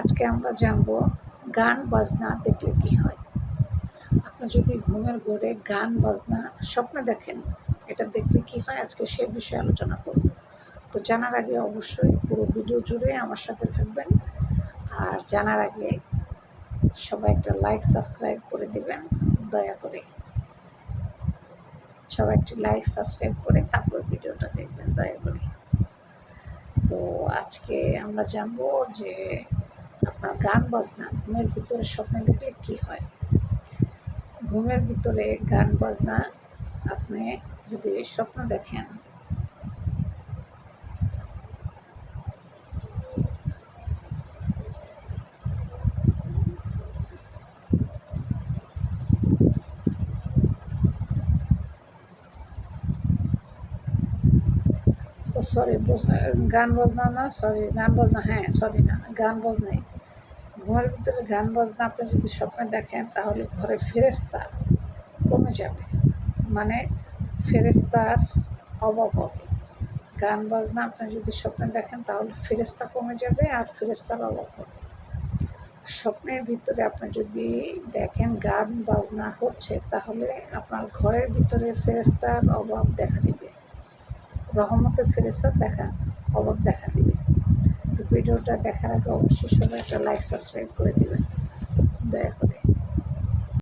আজকে আমরা জানব গান, বাজনা, দেখলে কি হয়। আপনার যদি ঘুমের ঘরে গান, বাজনা স্বপ্ন দেখেন, এটা দেখলে কি হয়, আজকে সে বিষয়ে আলোচনা করব। তো জানার আগে অবশ্যই পুরো ভিডিও জুড়ে আমার সাথে থাকবেন। আর জানার আগে সবাই একটা লাইক সাবস্ক্রাইব করে দিবেন, দয়া করে। সবাই একটি লাইক সাবস্ক্রাইব করে তারপর ভিডিওটা দেখবেন, দয়া করে। তো আজকে আমরা জানব যে আপনার গান বাজনা, ঘুমের ভিতরে স্বপ্ন দেখলে কি হয়? ঘুমের ভিতরে গান বাজনা আপনি যদি স্বপ্ন দেখেন সরি গান বাজনা না সরি গান বাজনা হ্যাঁ সরি না, গান বাজনাই। ঘরের ভিতরে গান বাজনা, আপনি যদি স্বপ্নে দেখেন, তাহলে ঘরে ফেরেস্তা কমে যাবে। মানে ফেরেস্তার অভাব হবে। গান বাজনা, আপনি যদি স্বপ্নে দেখেন, তাহলে ফেরেস্তা কমে যাবে আর ফেরেস্তার অভাব হবে। স্বপ্নের ভিতরে আপনি যদি দেখেন গান বাজনা হচ্ছে, তাহলে আপনার ঘরের ভিতরে ফেরেস্তার অভাব দেখা দিবে। রহমতের ফেরেস্তার দেখা, খবর দেখা দিবে। তো ভিডিওটা দেখার আগে অবশ্যই সবাই একটা লাইক সাবস্ক্রাইব করে দেবেন। দয়া করে।